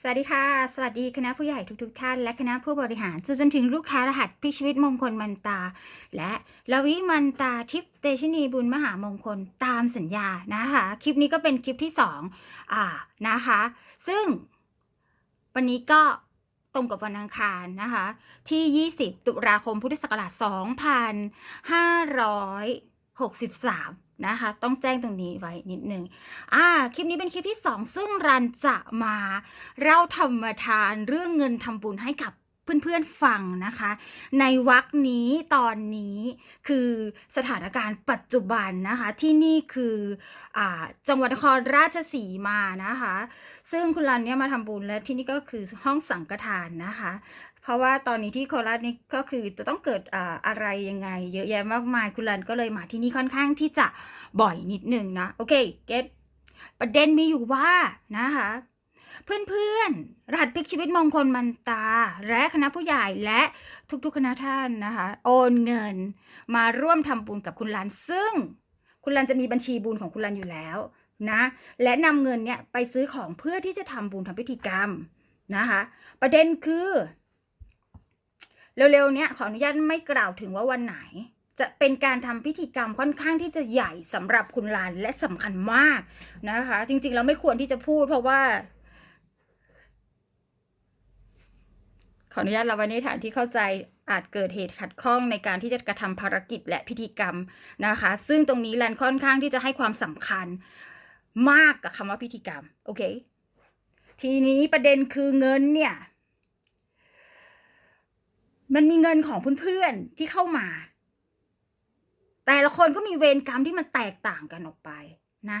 สวัสดีค่ะ สวัสดีคณะผู้ใหญ่ทุกๆทท่าน และคณะผู้บริหารจนถึงลูกค้ารหัสพิชีวิตมงคลมันตา และลวิมันตาทิพเตชินีบุญมหามงคลตามสัญญานะคะคลิปนี้ก็เป็นคลิปที่สองอ่านะคะ ซึ่งวันนี้ก็ตรงกับวันอังคารนะคะ ที่ 20 ตุลาคมพุทธศักราช 2563 นะคะ ต้องแจ้งตรงนี้ไว้นิดนึงอ่าคลิปนี้เป็นคลิปที่ 2 ซึ่งรันจะมาเล่าธรรมทานเรื่องเงินทำบุญให้กับ เพื่อนๆฟังนะคะ ในวักนี้ตอนนี้คือสถานการณ์ปัจจุบันนะคะ ที่นี่คืออจังหวัดนครราชสีมานะคะ ซึ่งคุณรันเนี่ยมาทำบุญและที่นี่ก็คือห้องสังฆทานนะคะ เพราะว่าตอนนี้ที่โคราชนี่ก็คือจะต้องเกิดออะไรยังไง เยอะแยะมากมายคุณรันก็เลยมาที่นี่ค่อนข้างที่จะบ่อยนิดนึงนะ โอเคเก็ตประเด็นมีอยู่ว่านะคะ เพื่อนๆ รหัสพลิกชีวิตมงคลมันตา และคณะผู้ใหญ่และทุกๆคณะท่านนะคะ โอนเงินมาร่วมทำบุญกับคุณรัน ซึ่งคุณรันจะมีบัญชีบุญของคุณรันอยู่แล้วนะ และนำเงินเนี่ยไปซื้อของเพื่อที่จะทำบุญทำพิธีกรรมนะคะ ประเด็นคือเร็วๆเนี้ยขออนุญาตไม่กล่าวถึงว่าวันไหน จะเป็นการทำพิธีกรรมค่อนข้างที่จะใหญ่สำหรับคุณลานและสำคัญมากนะคะ จริงๆเราไม่ควรที่จะพูดเพราะว่า ออนุญาตเราไว้ในฐานที่เข้าใจอาจเกิดเหตุขัดข้องในการที่จะกระทำภารกิจและพิธีกรรมนะคะ ซึ่งตรงนี้แลนค่อนข้างที่จะให้ความสำคัญมากกับคำว่าพิธีกรรม โอเค ทีนี้ประเด็นคือเงินเนี่ย มันมีเงินของเพื่อนๆที่เข้ามา แต่ละคนก็มีเวรกรรมที่มันแตกต่างกันออกไปนะ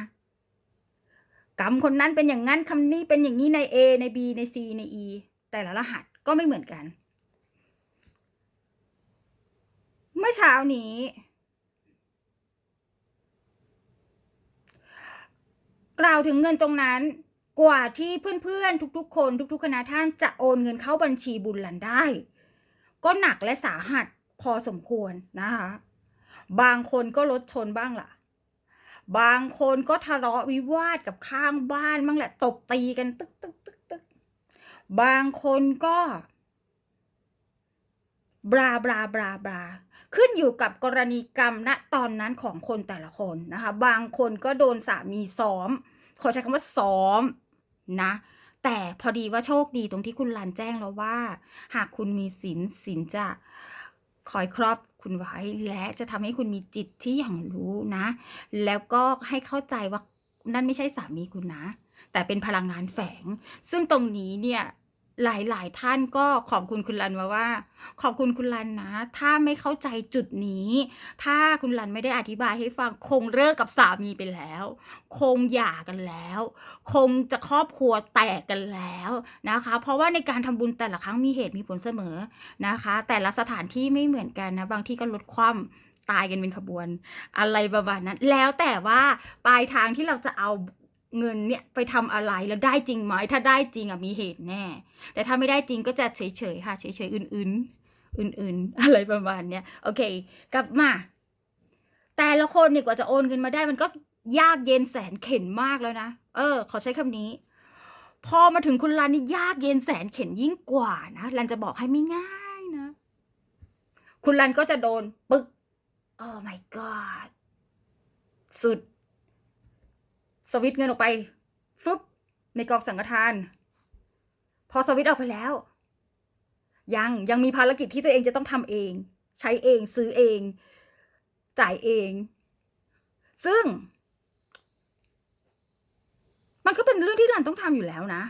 กรรมคนนั้นเป็นอย่างนั้นคำนี้เป็นอย่างนี้ใน A ใน B ใน C ใน E แต่ละรหัส ก็ไม่เหมือนกัน เมื่อเช้านี้ กล่าวถึงเงินตรงนั้นกว่าที่เพื่อนๆ ทุกๆ คนทุก ๆ คณะท่านจะโอนเงินเข้าบัญชีบุญหลันได้ ก็หนักและสาหัสพอสมควรนะคะบางคนก็รถชนบ้างล่ะ บางคนก็ทะเลาะวิวาทกับข้างบ้านบ้างแหละ ตบตีกันตึกตึกตึกตึก บางคนก็บลาบลาบลาบลาขึ้นอยู่กับกรณีกรรมณตอนนั้นของคนแต่ละคนนะคะ บางคนก็โดนสามีซ้อม ขอใช้คำว่าซ้อมนะ แต่พอดีว่าโชคดีตรงที่คุณลันแจ้งแล้วว่า หากคุณมีศีลศีลจะคอยครอบคุณไว้และจะทำให้คุณมีจิตที่อย่างรู้นะ แล้วก็ให้เข้าใจว่านั่นไม่ใช่สามีคุณนะ แต่เป็นพลังงานแฝง ซึ่งตรงนี้เนี่ยหลายๆ ท่านก็ขอบคุณคุณรันมาว่า ขอบคุณคุณรันนะ ถ้าไม่เข้าใจจุดนี้ ถ้าคุณรันไม่ได้อธิบายให้ฟังคงเลิกกับสามีไปแล้ว คงหย่ากันแล้ว คงจะครอบครัวแตกกันแล้วนะคะ เพราะว่าในการทำบุญแต่ละครั้งมีเหตุมีผลเสมอนะคะ แต่ละสถานที่ไม่เหมือนกันนะ บางที่ก็ลดความตายกันเป็นขบวน อะไรประมาณนั้น แล้วแต่ว่าปลายทางที่เราจะเอา เงินเนี่ยไปทำอะไรแล้วได้จริงไหมถ้าได้จริงอะมีเหตุแน่ แต่ถ้าไม่ได้จริงก็จะเฉยๆค่ะเฉยๆอื่นๆ อื่นๆ อะไรประมาณเนี้ยโอเค กลับมา แต่ละคนเนี่ยกว่าจะโอนเงินมาได้มันก็ยากเย็นแสนเข็นมากแล้วนะเออ ขอใช้คำนี้ พอมาถึงคุณรันนี่ยากเย็นแสนเข็นยิ่งกว่านะรันจะบอกให้ไม่ง่ายนะ คุณรันก็จะโดนปึ๊กโอ้ my god สุด สวิตเงินออกไปฟึบในกองสังฆทาน พอสวิตออกไปแล้ว ยังยังมีภารกิจที่ตัวเองจะต้องทำเอง ใช้เองซื้อเอง จ่ายเอง ซึ่ง มันก็เป็นเรื่องที่รันต้องทำอยู่แล้วนะ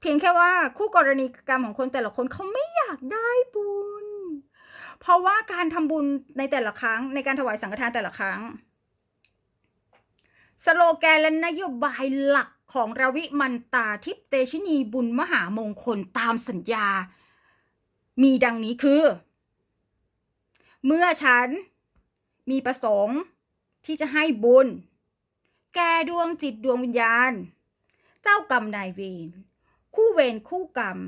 เพียงแค่ว่าคู่กรณีกรรมของคนแต่ละคนเขาไม่อยากได้บุญ เพราะว่าการทำบุญในแต่ละครั้งในการถวายสังฆทานแต่ละครั้ง สโลแกนและนโยบายหลักของราวิมันตาทิพเตชินีบุญมหามงคลตามสัญญา มีดังนี้คือ เมื่อฉันมีประสงค์ที่จะให้บุญ แก่ดวงจิตดวงวิญญาณ เจ้ากรรมนายเวรคู่เวรคู่กรรม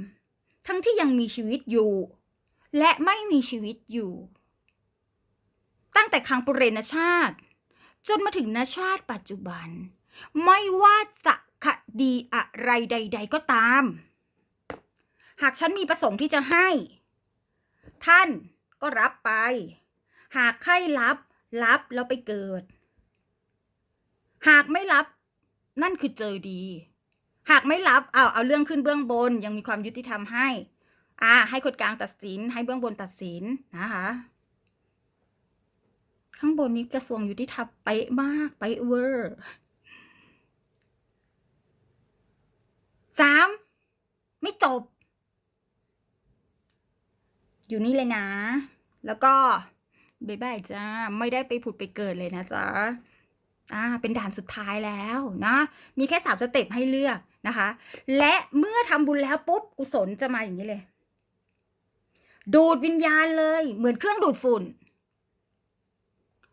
ทั้งที่ยังมีชีวิตอยู่ และไม่มีชีวิตอยู่ ตั้งแต่ครั้งปุเรณชาติ จนมาถึงนชาติปัจจุบัน ไม่ว่าจะคดีอะไรใด ๆ ก็ตาม หากฉันมีประสงค์ที่จะให้ ท่านก็รับไป หากใครรับรับแล้วไปเกิด หากไม่รับ นั่นคือเจอดี หากไม่รับเอาเอาเรื่องขึ้นเบื้องบนยังมีความยุติธรรมให้ อ่า ให้คนกลางตัดสินให้เบื้องบนตัดสินนะคะ ข้างบนนี้กระทรวงยุติธรรมเป๊ะมากเป๊ะเวอร์สามไม่จบ อยู่นี่เลยนะ แล้วก็บายบายจ้า ไม่ได้ไปผุดไปเกิดเลยนะจ๊ะอ่าเป็นด่านสุดท้ายแล้วนะ มีแค่สามสเต็ปให้เลือกนะคะ และเมื่อทำบุญแล้วปุ๊บกุศลจะมาอย่างนี้เลย ดูดวิญญาณเลย เหมือนเครื่องดูดฝุ่น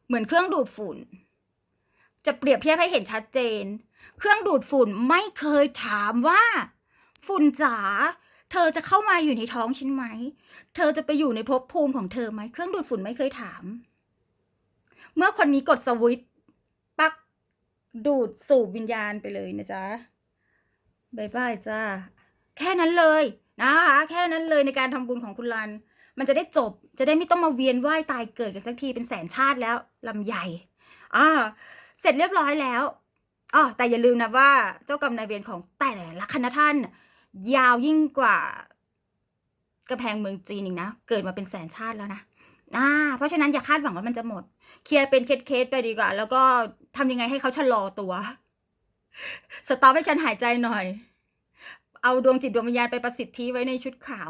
เหมือนเครื่องดูดฝุ่น จะเปรียบเทียบให้เห็นชัดเจน เครื่องดูดฝุ่นไม่เคยถามว่า ฝุ่นจ๋าเธอจะเข้ามาอยู่ในท้องฉันไหม เธอจะไปอยู่ในภพภูมิของเธอไหม เครื่องดูดฝุ่นไม่เคยถาม เมื่อคนนี้กดสวิตช์ปักดูดสูบวิญญาณไปเลยนะจ๊ะบายบายจ้า แค่นั้นเลยนะคะ แค่นั้นเลยในการทำบุญของคุณรัน มันจะได้จบ จะได้ไม่ต้องมาเวียนว่ายตายเกิดกันสักทีเป็นแสนชาติแล้วลำใหญ่อ่าเสร็จเรียบร้อยแล้วอ๋อแต่อย่าลืมนะว่าเจ้ากรรมนายเวรของแต่ละคณะท่าน ยาวยิ่งกว่ากระแพงเมืองจีนอีกนะ เกิดมาเป็นแสนชาติแล้วนะอ่าเพราะฉะนั้นอย่าคาดหวังว่ามันจะหมด เคลียร์เป็นเคสๆไปดีกว่า แล้วก็ทำยังไงให้เขาชะลอตัว สต็อปให้ฉันหายใจหน่อย เอาดวงจิตดวงวิญญาณไปประสิทธิไว้ในชุดขาว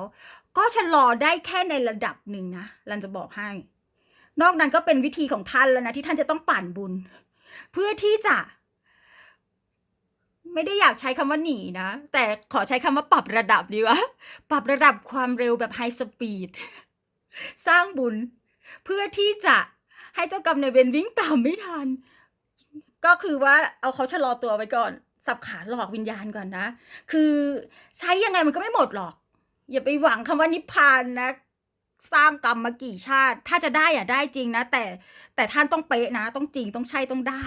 ก็ชะลอได้แค่ในระดับหนึ่งนะรันจะบอกให้ นอกนั้นก็เป็นวิธีของท่านแล้วนะที่ท่านจะต้องปั่นบุญ เพื่อที่จะ ไม่ได้อยากใช้คำว่าหนีนะ แต่ขอใช้คำว่าปรับระดับดีวะปรับระดับความเร็วแบบไฮสปีดสร้างบุญ เพื่อที่จะให้เจ้ากรรมในเวรวิ่งตามไม่ทัน ก็คือว่าเอาเขาชะลอตัวไว้ก่อน สับขาหลอกวิญญาณก่อนนะ คือใช้ยังไงมันก็ไม่หมดหรอก อย่าไปหวังคำว่านิพพานนะ สร้างกรรมมากี่ชาติ ถ้าจะได้อะได้จริงนะ แต่แต่ท่านต้องเป๊ะนะ ต้องจริงต้องใช่ต้องได้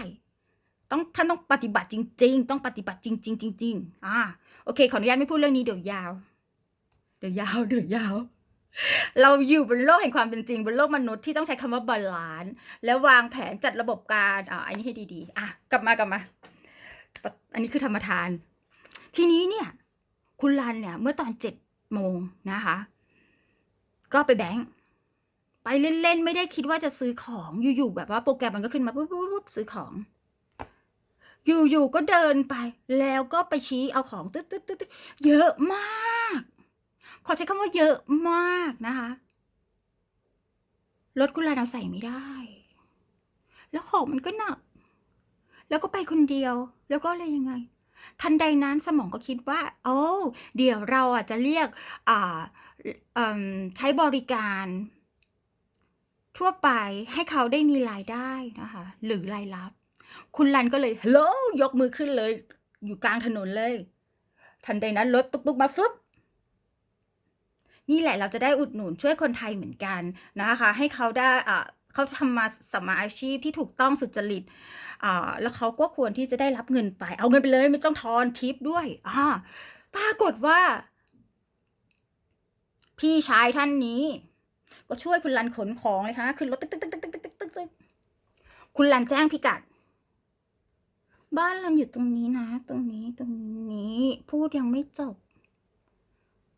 ต้องท่านต้องปฏิบัติจริง ๆ ต้องปฏิบัติจริง ๆ จริง ๆ อ่าโอเค ขออนุญาตไม่พูดเรื่องนี้เดี๋ยวยาว เดี๋ยวยาวเดี๋ยวยาว เราอยู่บนโลกแห่งความเป็นจริงบนโลกมนุษย์ที่ต้องใช้คำว่าบาลานซ์และวางแผนจัดระบบการอ่าอันนี้ให้ดีๆ อะกลับมากลับมา อันนี้คือธรรมทาน ทีนี้เนี่ย คุณรันเนี่ย เมื่อตอนเจ็ด โมงนะคะ ก็ไปแบงค์ไปเล่นๆ ไม่ได้คิดว่าจะซื้อของอยู่ๆแบบว่าโปรแกรมมันก็ขึ้นมาปุ๊บปุ๊บปุ๊บซื้อของ อยู่ๆก็เดินไป แล้วก็ไปชี้เอาของตึ๊ดตึ๊ดตึ๊ดเยอะมาก ขอใช้คำว่าเยอะมากนะคะรถคุณรันเอาใส่ไม่ได้ แล้วของมันก็หนัก แล้วก็ไปคนเดียว แล้วก็เลยยังไง ทันใดนั้นสมองก็คิดว่า โอ้เดี๋ยวเราอะจะเรียกอ่าใช้บริการทั่วไปให้เขาได้มีรายได้นะคะ หรือรายรับ คุณรันก็เลยฮัลโหลยกมือขึ้นเลย อยู่กลางถนนเลย ทันใดนั้นรถตุ๊กๆมาฟึบนี่แหละเราจะได้อุดหนุนช่วยคนไทยเหมือนกันนะคะ ให้เขาได้อ่า เขาทำมาสมมาอาชีพที่ถูกต้องสุจริตอ่าแล้วเขาก็ควรที่จะได้รับเงินไป เอาเงินไปเลยไม่ต้องทอนทิปด้วยอ่าปรากฏว่า พี่ชายท่านนี้ ก็ช่วยคุณรันขนของเลยค่ะขึ้นรถตึ๊กตึ๊กตึ๊กตึ๊กตึ๊กตึ๊กตึ๊กตึ๊กคุณรันแจ้งพิกัด บ้านรันอยู่ตรงนี้นะ ตรงนี้ตรงนี้ พูดยังไม่จบ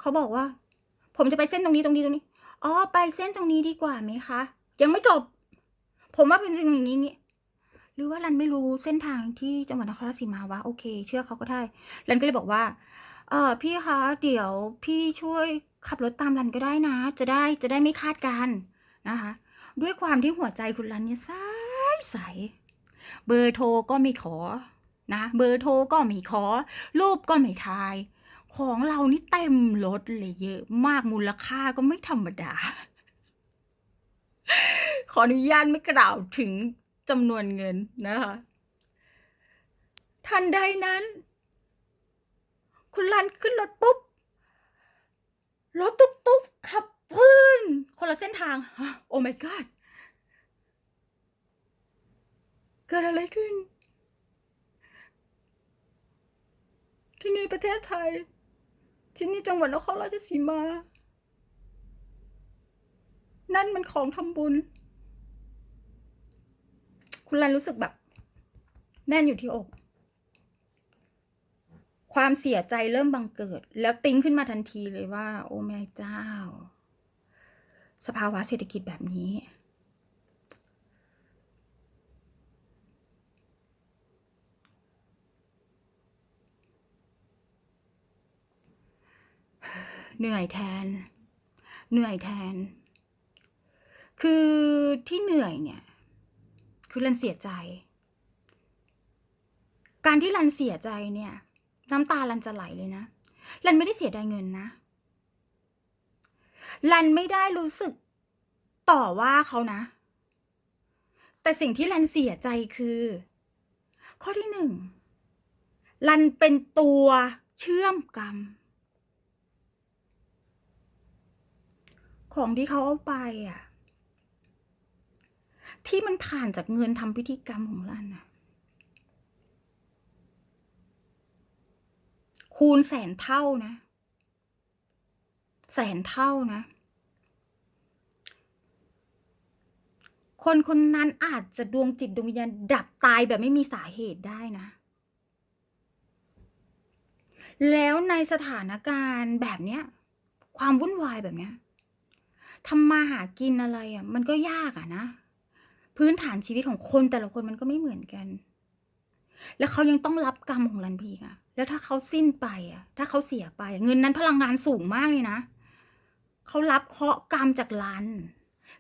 เขาบอกว่า ผมจะไปเส้นตรงนี้ตรงนี้ตรงนี้อ๋อไปเส้นตรงนี้ดีกว่าไหมคะ ยังไม่จบ ผมว่าเป็นสิ่งอย่างนี้ หรือว่ารันไม่รู้เส้นทางที่จังหวัดนครราชสีมาวะโอเค เชื่อเขาก็ได้ รันก็เลยบอกว่า เออพี่คะ เดี๋ยวพี่ช่วยขับรถตามรันก็ได้นะ จะได้จะได้ไม่คาดกันนะคะ ด้วยความที่หัวใจคุณรันเนี่ยใสใส เบอร์โทรก็ไม่ขอนะ เบอร์โทรก็ไม่ขอ รูปก็ไม่ทาย ของเรานี่เต็มรถเลยเยอะมากมูลค่าก็ไม่ธรรมดา ขออนุญาตไม่กล่าวถึงจำนวนเงินนะคะ ทันใดนั้น คุณรันขึ้นรถปุ๊บ รถตุ๊กตุ๊กขับพื้น คนละเส้นทาง โอ้ my god เกิดอะไรขึ้น ที่นี่ประเทศไทย ที่นี่จังหวัดนครราชสีมา นั่นมันของทำบุญ คุณรันรู้สึกแบบ แน่นอยู่ที่อก ความเสียใจเริ่มบังเกิด แล้วติ้งขึ้นมาทันทีเลยว่า โอ้แม่เจ้า สภาวะเศรษฐกิจแบบนี้ เหนื่อยแทน เหนื่อยแทน คือที่เหนื่อยเนี่ย คือรันเสียใจ การที่รันเสียใจเนี่ย น้ำตารันจะไหลเลยนะรันไม่ได้เสียดายเงินนะรันไม่ได้รู้สึกต่อว่าเขานะ แต่สิ่งที่รันเสียใจคือ ข้อที่หนึ่งรันเป็นตัวเชื่อมกรรม ของที่เขาเอาไปอะ ที่มันผ่านจากเงินทำพิธีกรรมของรันอะคูณแสนเท่านะ แสนเท่านะ คนคนนั้นอาจจะดวงจิตดวงวิญญาณดับตายแบบไม่มีสาเหตุได้นะ แล้วในสถานการณ์แบบเนี้ย ความวุ่นวายแบบเนี้ยทำมาหากินอะไรอะ มันก็ยากอะนะ พื้นฐานชีวิตของคนแต่ละคนมันก็ไม่เหมือนกัน แล้วเขายังต้องรับกรรมของรันพีกอะแล้วถ้าเขาสิ้นไปอะถ้าเขาเสียไป เงินนั้นพลังงานสูงมากเลยนะเขารับเคราะห์กรรมจากรัน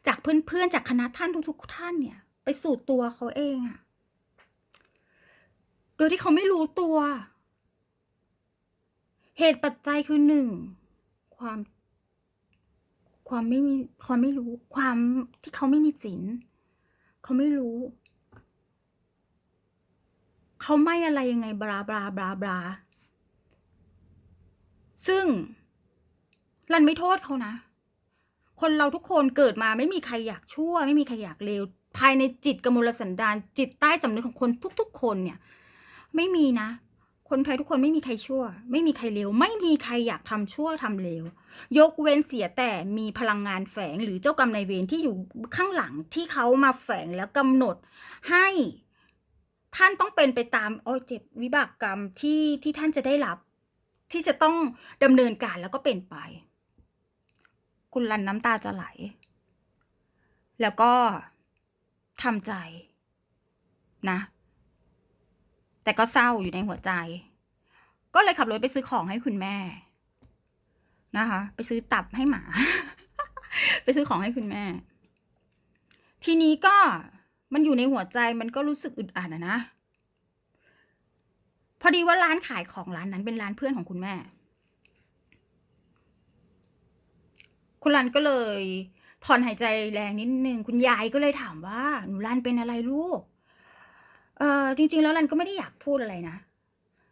จากเพื่อนๆ จากคณะท่านทุกๆ ท่านเนี่ย ไปสู่ตัวเขาเองอะโดยที่เขาไม่รู้ตัว เหตุปัจจัยคือหนึ่งความความไม่มีความไม่รู้ความที่เขาไม่มีศีล เขาไม่รู้ เขาไม่อะไรยังไงบลาบลาบลาบลาซึ่งรันไม่โทษเขานะ คนเราทุกคนเกิดมาไม่มีใครอยากชั่ว ไม่มีใครอยากเลวภายในจิตกมลสันดานจิตใต้สำนึกของคนทุก ๆ คนเนี่ย ไม่มีนะ คนไทยทุกคนไม่มีใครชั่ว ไม่มีใครเลวไม่มีใครอยากทำชั่วทำเลว ยกเว้นเสียแต่มีพลังงานแฝงหรือเจ้ากรรมนายเวรที่อยู่ข้างหลังที่เขามาแฝงแล้วกำหนดให้ท่านต้องเป็นไปตามอ้อยเจ็บวิบากกรรมที่ที่ท่านจะได้รับ ที่จะต้องดำเนินการแล้วก็เป็นไป คุณรันน้ำตาจะไหล แล้วก็ทำใจนะ แต่ก็เศร้าอยู่ในหัวใจ ก็เลยขับรถไปซื้อของให้คุณแม่ นะคะ ไปซื้อตับให้หมา ไปซื้อของให้คุณแม่ ทีนี้ก็มันอยู่ในหัวใจมันก็รู้สึกอึดอัดอะนะพอดีว่าร้านขายของร้านนั้นเป็นร้านเพื่อนของคุณแม่ คุณรันก็เลยถอนหายใจแรงนิดนึงคุณยายก็เลยถามว่า หนูรันเป็นอะไรลูก เออจริง ๆ แล้วรันก็ไม่ได้อยากพูดอะไรนะ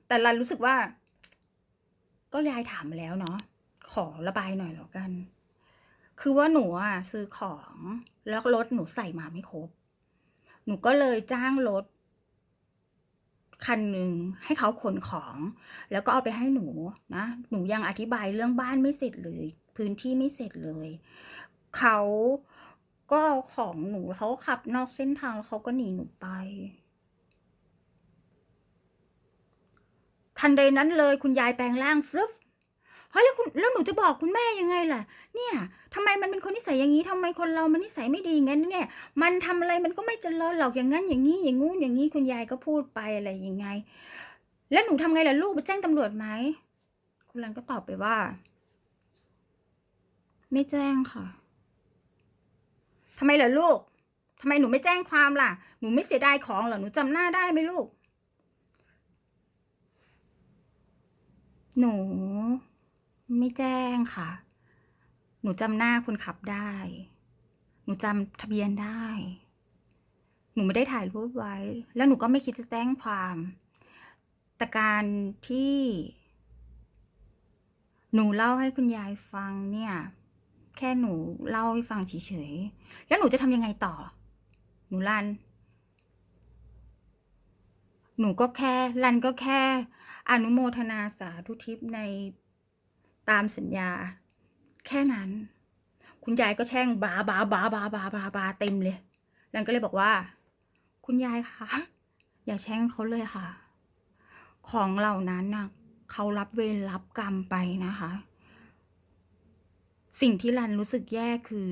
แต่รันรู้สึกว่า ก็ยายถามมาแล้วเนาะ ขอระบายหน่อยแล้วกัน คือว่าหนูอะซื้อของแล้วรถหนูใส่มาไม่ครบ หนูก็เลยจ้างรถคันหนึ่งให้เขาขนของ แล้วก็เอาไปให้หนูนะ หนูยังอธิบายเรื่องบ้านไม่เสร็จเลย พื้นที่ไม่เสร็จเลย เขาก็เอาของหนูเขาขับนอกเส้นทางแล้วเขาก็หนีหนูไป ทันใดนั้นเลยคุณยายแปลงร่างฟึบ เฮ้ยแล้วคุณแล้วหนูจะบอกคุณแม่ยังไงล่ะ เนี่ยทำไมมันเป็นคนนิสัยอย่างนี้ทำไมคนเรามันนิสัยไม่ดีงั้นเนี่ย มันทำอะไรมันก็ไม่เจริญหรอกอย่างนั้นอย่างนี้อย่างงู้นอย่างนี้คุณยายก็พูดไปอะไรยังไง แล้วหนูทำไงล่ะลูกไปแจ้งตำรวจไหมคุณรันก็ตอบไปว่า ไม่แจ้งค่ะทำไมล่ะลูกทำไมหนูไม่แจ้งความล่ะ หนูไม่เสียดายของเหรอหนูจำหน้าได้ไหมลูก หนู ไม่แจ้งค่ะ หนูจำหน้าคนขับได้ หนูจำทะเบียนได้ หนูไม่ได้ถ่ายรูปไว้ แล้วหนูก็ไม่คิดจะแจ้งความ แต่การที่ หนูเล่าให้คุณยายฟังเนี่ย แค่หนูเล่าให้ฟังเฉยๆ แล้วหนูจะทำยังไงต่อ หนูรัน หนูก็แค่รันก็แค่อนุโมทนาสาธุทิพย์ใน ตามสัญญา แค่นั้น คุณยายก็แช่งบาบาบาบาบาบาบาเต็มเลยรันก็เลยบอกว่า คุณยายคะอย่าแช่งเขาเลยค่ะ ของเหล่านั้นน่ะเขารับเวรรับกรรมไปนะคะ สิ่งที่รันรู้สึกแย่คือ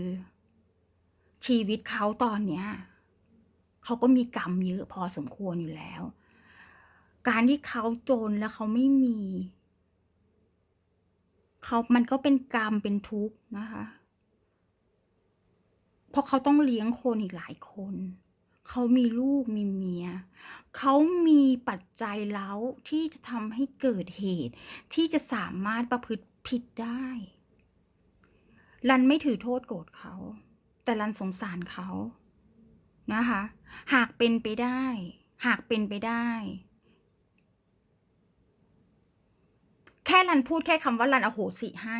ชีวิตเขาตอนเนี้ยเขาก็มีกรรมเยอะพอสมควรอยู่แล้ว การที่เขาจนแล้วเขาไม่มี เขามันก็เป็นกรรมเป็นทุกข์นะคะ เพราะเขาต้องเลี้ยงคนอีกหลายคน เขามีลูกมีเมีย เขามีปัจจัยแล้วที่จะทำให้เกิดเหตุ ที่จะสามารถประพฤติผิดได้ รันไม่ถือโทษโกรธเขา แต่รันสงสารเขานะคะ หากเป็นไปได้ หากเป็นไปได้ แค่รันพูดแค่คำว่ารันอโหสิให้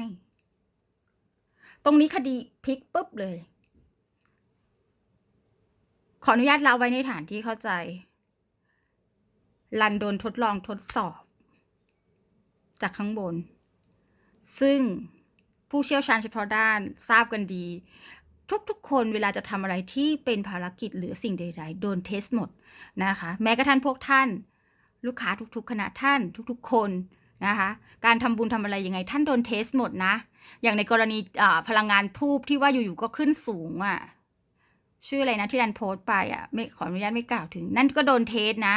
ตรงนี้คดีพลิกปุ๊บเลย ขออนุญาตเล่าไว้ในฐานที่เข้าใจ รันโดนทดลองทดสอบ จากข้างบน ซึ่งผู้เชี่ยวชาญเฉพาะด้านทราบกันดี ทุกๆคนเวลาจะทำอะไรที่เป็นภารกิจหรือสิ่งใดๆ โดนเทสหมดนะคะ แม้กระทั่งพวกท่าน ลูกค้าทุกๆคณะท่าน ทุกๆ คน นะคะ การทำบุญทำอะไรยังไง ท่านโดนเทสหมดนะ อย่างในกรณีพลังงานทูบที่ว่าอยู่ๆก็ขึ้นสูงอะ่ะ ชื่ออะไรนะที่รันโพสต์ไปอะ ไม่ขออนุญาตไม่กล่าวถึง นั่นก็โดนเทสนะ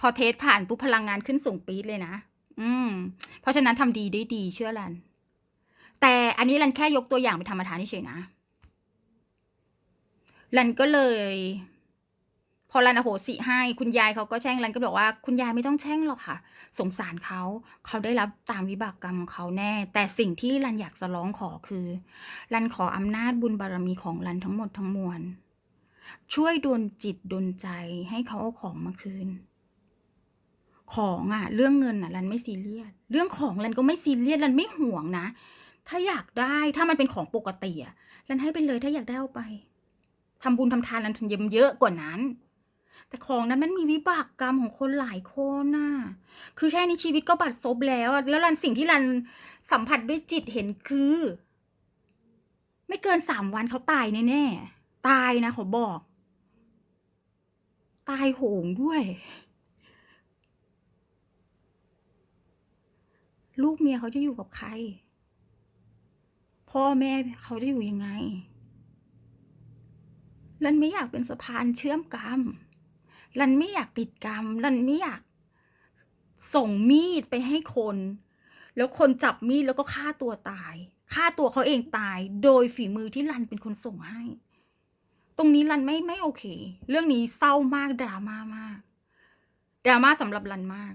พอเทสผ่านปุ๊บพลังงานขึ้นสูงปี๊ดเลยนะ อืม เพราะฉะนั้นทำดีได้ดีเชื่อรัน แต่อันนี้รันแค่ยกตัวอย่างเป็นธรรมทานเฉยนะรันก็เลย พอรันอโหสิให้คุณยายเขาก็แช่งรันก็บอกว่าคุณยายไม่ต้องแช่งหรอกค่ะ สงสารเขาเขาได้รับตามวิบากกรรมของเขาแน่ แต่สิ่งที่รันอยากจะร้องขอคือรันขออำนาจบุญบารมีของรันทั้งหมดทั้งมวล ช่วยดลจิตดลใจให้เขาเอาของมาคืน ของอะเรื่องเงินอะรันไม่ซีเรียสเรื่องของรันก็ไม่ซีเรียสรันไม่ห่วงนะ ถ้าอยากได้ถ้ามันเป็นของปกติอะรันให้ไปเลยถ้าอยากได้เอาไปทำบุญทำทานรันทำเยเยอะกว่านั้น แต่ของนั้นมันมีวิบากกรรมของคนหลายคนน่ะ คือแค่นี้ชีวิตก็บัดซบแล้วอะแล้วรันสิ่งที่รันสัมผัสด้วยจิตเห็นคือ ไม่เกินสามวันเขาตายแน่ๆ ตายนะขอบอก ตายโหงด้วย ลูกเมียเขาจะอยู่กับใคร พ่อแม่เขาจะอยู่ยังไงรันไม่อยากเป็นสะพานเชื่อมกรรม รันไม่อยากติดกรรมรันไม่อยาก ส่งมีดไปให้คน แล้วคนจับมีดแล้วก็ฆ่าตัวตายฆ่าตัวเขาเองตาย โดยฝีมือที่รันเป็นคนส่งให้ ตรงนี้รันไม่ไม่โอเค เรื่องนี้เศร้ามากดราม่ามากดราม่าสำหรับรันมาก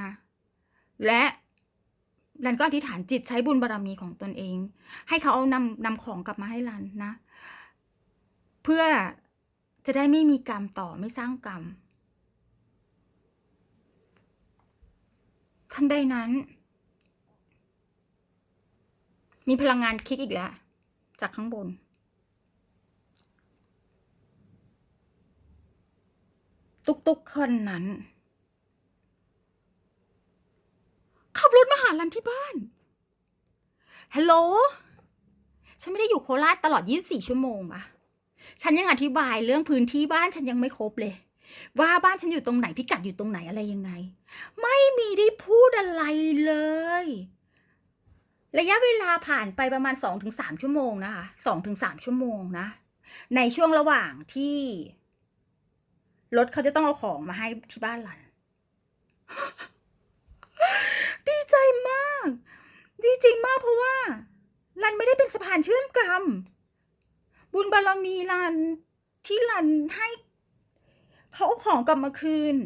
นะ และรันก็อธิษฐานจิตใช้บุญบารรมีของตนเอง ให้เขาเอานำนำของกลับมาให้รันนะ เพื่อ จะได้ไม่มีกรรมต่อไม่สร้างกรรมทันใดนั้น มีพลังงานคลิกอีกแล้ว จากข้างบนตุกตุกคนนั้น ขับรถมาหารันที่บ้าน ฮัลโหล ฉันไม่ได้อยู่โคราชตลอด 24 ชั่วโมงปะ ฉันยังอธิบายเรื่องพื้นที่บ้านฉันยังไม่ครบเลย ว่าบ้านฉันอยู่ตรงไหนพิกัดอยู่ตรงไหนอะไรยังไง ไม่มีได้พูดอะไรเลย ระยะเวลาผ่านไปประมาณ 2-3 ชั่วโมงนะคะ2-3 ชั่วโมงนะ ในช่วงระหว่างที่รถเขาจะต้องเอาของมาให้ที่บ้านหลันดีใจมาก ดีใจมากเพราะว่า รันไม่ได้เป็นสะพานเชื่อมกรรม บุญบารมีรันที่รันให้เขาเอาของกลับมาคืน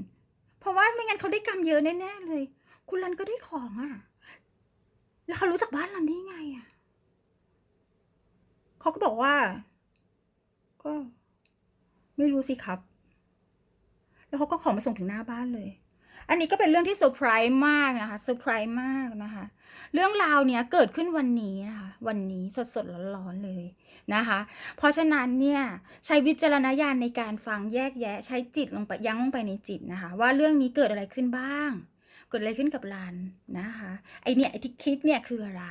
เพราะว่าไม่งั้นเขาได้กรรมเยอะแน่ๆเลย คุณรันก็ได้ของอะ่ะ แล้วเขารู้จักบ้านรันได้ไงอะ่ะเขาก็บอกว่า ก็ ไม่รู้สิครับ แล้วเขาก็ของมาส่งถึงหน้าบ้านเลย อันนี้ก็เป็นเรื่องที่เซอร์ไพรส์มากนะคะเซอร์ไพรส์มากนะคะ เรื่องราวเนี้ยเกิดขึ้นวันนี้นะคะ วันนี้สดๆร้อนๆเลยนะคะ เพราะฉะนั้นเนี่ยใช้วิจารณญาณในการฟังแยกแยะ ใช้จิตลงไปยั้งลงไปในจิตนะคะ ว่าเรื่องนี้เกิดอะไรขึ้นบ้าง เกิดอะไรขึ้นกับรันนะคะ ไอเนี่ยไอที่คิดเนี่ยคืออะไร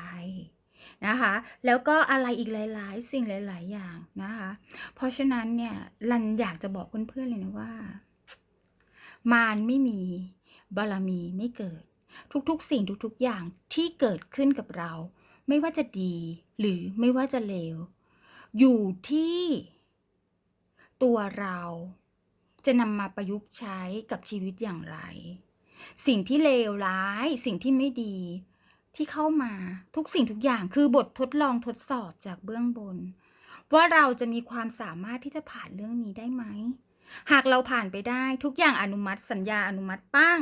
นะคะ แล้วก็อะไรอีกหลาย ๆ สิ่งหลาย ๆ อย่างนะคะ เพราะฉะนั้นเนี่ยรันอยากจะบอกเพื่อนๆเลยนะว่า มารไม่มี บารมีไม่เกิด ทุกๆ สิ่งทุกๆ อย่างที่เกิดขึ้นกับเรา ไม่ว่าจะดีหรือไม่ว่าจะเลว อยู่ที่ตัวเราจะนำมาประยุกต์ใช้กับชีวิตอย่างไร สิ่งที่เลวร้าย สิ่งที่ไม่ดีที่เข้ามาทุกสิ่งทุกอย่างคือบททดลองทดสอบจากเบื้องบน ว่าเราจะมีความสามารถที่จะผ่านเรื่องนี้ได้ไหม หากเราผ่านไปได้ทุกอย่างอนุมัติสัญญาอนุมัติปั้ง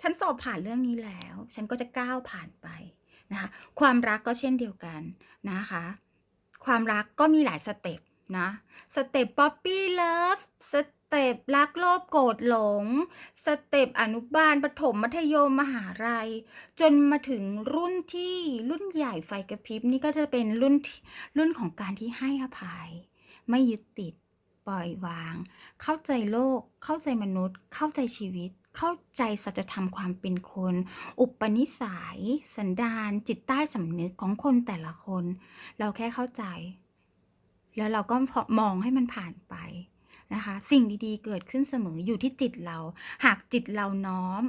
ฉันสอบผ่านเรื่องนี้แล้ว ฉันก็จะก้าวผ่านไปนะคะความรักก็เช่นเดียวกันนะคะ ความรักก็มีหลายสเต็ปนะสเต็ปป๊อปปี้เลิฟสเต็ปรักโลภโกรธหลง สเต็ปอนุบาลประถมมัธยมมหาลัย จนมาถึงรุ่นที่รุ่นใหญ่ไฟกระพริบนี่ก็จะเป็นรุ่นรุ่นของการที่ให้อภัย ไม่ยึดติด ปล่อยวาง เข้าใจโลก เข้าใจมนุษย์ เข้าใจชีวิต เข้าใจสัจธรรมความเป็นคน อุปนิสัย สันดานจิตใต้สำนึกของคนแต่ละคน เราแค่เข้าใจ แล้วเราก็มองให้มันผ่านไปนะคะ สิ่งดีๆ เกิดขึ้นเสมออยู่ที่จิตเรา หากจิตเราน้อม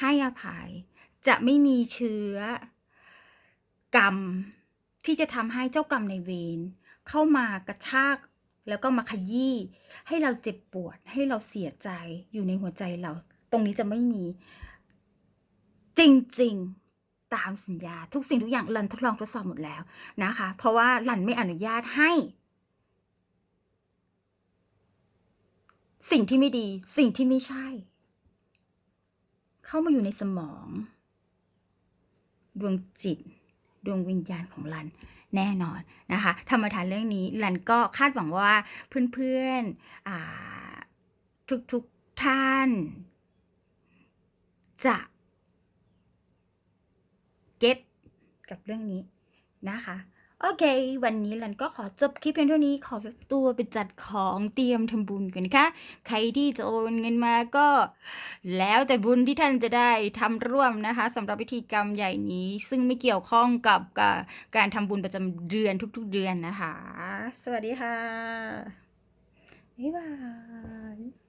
ให้อภัย จะไม่มีเชื้อ กรรมที่จะทำให้เจ้ากรรมในเวรเข้ามากระชาก แล้วก็มาขยี้ให้เราเจ็บปวด ให้เราเสียใจอยู่ในหัวใจเรา ตรงนี้จะไม่มี จริงๆตามสัญญา ทุกสิ่งทุกอย่างรันทดลองทดสอบหมดแล้วนะคะ เพราะว่ารันไม่อนุญาตให้ สิ่งที่ไม่ดี สิ่งที่ไม่ใช่ เข้ามาอยู่ในสมอง ดวงจิต ดวงวิญญาณของรัน แน่นอนนะคะธรรมทานเรื่องนี้ลันก็คาดหวังว่าเพื่อนๆทุกๆท่าน จะเก็ตกับเรื่องนี้นะคะ โอเค วันนี้รันก็ขอจบคลิปเพียงเท่านี้ ขอตัวไปจัดของเตรียมทำบุญกันนะคะ ใครที่จะโอนเงินมาก็ แล้วแต่บุญที่ท่านจะได้ทำร่วมนะคะสำหรับพิธีกรรมใหญ่นี้ ซึ่งไม่เกี่ยวข้องกับกับการทำบุญประจำเดือนทุกๆเดือนนะคะ สวัสดีค่ะ บ๊ายบาย